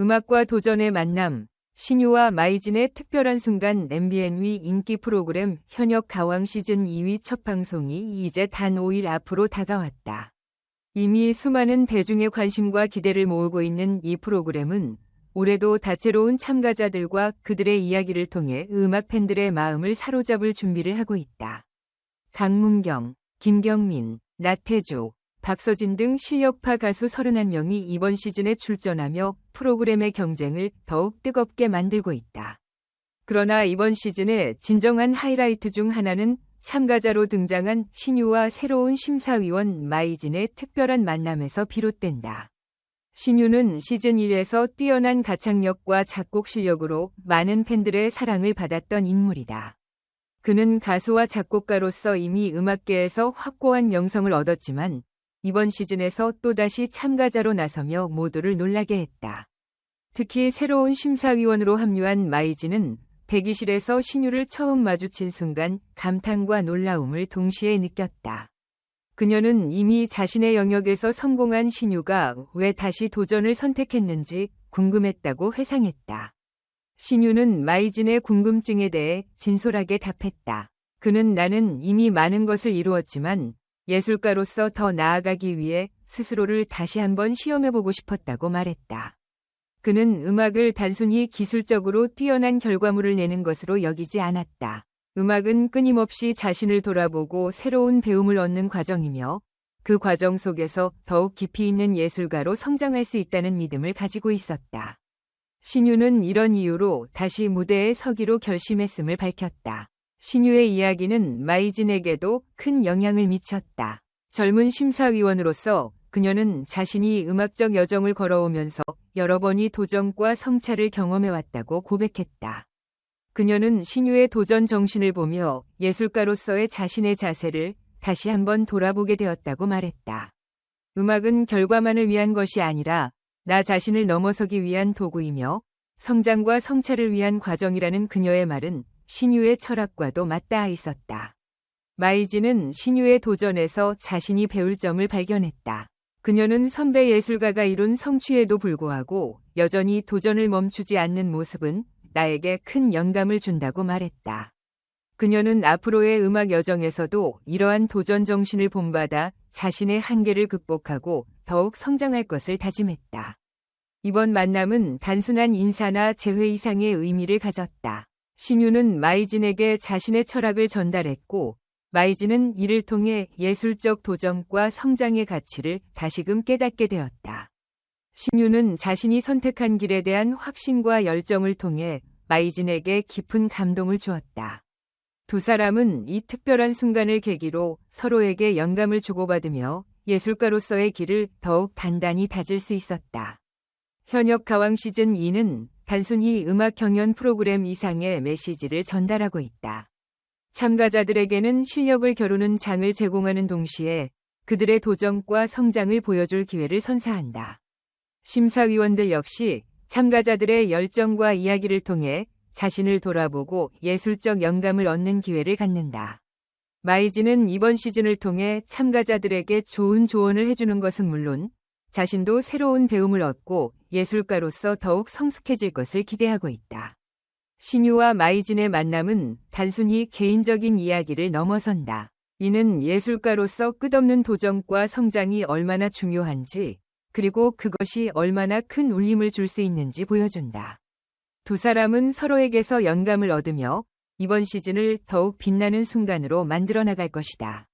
음악과 도전의 만남, 신유와 마이진의 특별한 순간 MBN위 인기 프로그램 현역 가왕 시즌 2위 첫 방송이 이제 단 5일 앞으로 다가왔다. 이미 수많은 대중의 관심과 기대를 모으고 있는 이 프로그램은 올해도 다채로운 참가자들과 그들의 이야기를 통해 음악 팬들의 마음을 사로잡을 준비를 하고 있다. 강문경, 김경민, 나태조, 박서진 등 실력파 가수 31명이 이번 시즌에 출전하며 프로그램의 경쟁을 더욱 뜨겁게 만들고 있다. 그러나 이번 시즌의 진정한 하이라이트 중 하나는 참가자로 등장한 신유와 새로운 심사위원 마이진의 특별한 만남에서 비롯된다. 신유는 시즌 1에서 뛰어난 가창력과 작곡 실력으로 많은 팬들의 사랑을 받았던 인물이다. 그는 가수와 작곡가로서 이미 음악계에서 확고한 명성을 얻었지만 이번 시즌에서 또다시 참가자로 나서며 모두를 놀라게 했다. 특히 새로운 심사위원으로 합류한 마이지는 대기실에서 신유를 처음 마주친 순간 감탄과 놀라움을 동시에 느꼈다. 그녀는 이미 자신의 영역에서 성공한 신유가 왜 다시 도전을 선택했는지 궁금했다고 회상했다. 신유는 마이진의 궁금증에 대해 진솔하게 답했다. 그는 나는 이미 많은 것을 이루었지만 예술가로서 더 나아가기 위해 스스로를 다시 한번 시험해보고 싶었다고 말했다. 그는 음악을 단순히 기술적으로 뛰어난 결과물을 내는 것으로 여기지 않았다. 음악은 끊임없이 자신을 돌아보고 새로운 배움을 얻는 과정이며 그 과정 속에서 더욱 깊이 있는 예술가로 성장할 수 있다는 믿음을 가지고 있었다. 신유는 이런 이유로 다시 무대에 서기로 결심했음을 밝혔다. 신유의 이야기는 마이진에게도 큰 영향을 미쳤다. 젊은 심사위원으로서 그녀는 자신이 음악적 여정을 걸어오면서 여러 번이 도전과 성찰을 경험해왔다고 고백했다. 그녀는 신유의 도전 정신을 보며 예술가로서의 자신의 자세를 다시 한번 돌아보게 되었다고 말했다. 음악은 결과만을 위한 것이 아니라 나 자신을 넘어서기 위한 도구이며 성장과 성찰을 위한 과정이라는 그녀의 말은 신유의 철학과도 맞닿아 있었다. 마이지는 신유의 도전에서 자신이 배울 점을 발견했다. 그녀는 선배 예술가가 이룬 성취에도 불구하고 여전히 도전을 멈추지 않는 모습은 나에게 큰 영감을 준다고 말했다. 그녀는 앞으로의 음악 여정에서도 이러한 도전 정신을 본받아 자신의 한계를 극복하고 더욱 성장할 것을 다짐했다. 이번 만남은 단순한 인사나 재회 이상의 의미를 가졌다. 신유는 마이진에게 자신의 철학을 전달했고 마이진은 이를 통해 예술적 도전과 성장의 가치를 다시금 깨닫게 되었다. 신유는 자신이 선택한 길에 대한 확신과 열정을 통해 마이진에게 깊은 감동을 주었다. 두 사람은 이 특별한 순간을 계기로 서로에게 영감을 주고받으며 예술가로서의 길을 더욱 단단히 다질 수 있었다. 현역 가왕 시즌 2는 단순히 음악 경연 프로그램 이상의 메시지를 전달하고 있다. 참가자들에게는 실력을 겨루는 장을 제공하는 동시에 그들의 도전과 성장을 보여줄 기회를 선사한다. 심사위원들 역시 참가자들의 열정과 이야기를 통해 자신을 돌아보고 예술적 영감을 얻는 기회를 갖는다. 마이지는 이번 시즌을 통해 참가자들에게 좋은 조언을 해주는 것은 물론 자신도 새로운 배움을 얻고 예술가로서 더욱 성숙해질 것을 기대하고 있다. 신유와 마이진의 만남은 단순히 개인적인 이야기를 넘어선다. 이는 예술가로서 끝없는 도전과 성장이 얼마나 중요한지, 그리고 그것이 얼마나 큰 울림을 줄 수 있는지 보여준다. 두 사람은 서로에게서 영감을 얻으며 이번 시즌을 더욱 빛나는 순간으로 만들어 나갈 것이다.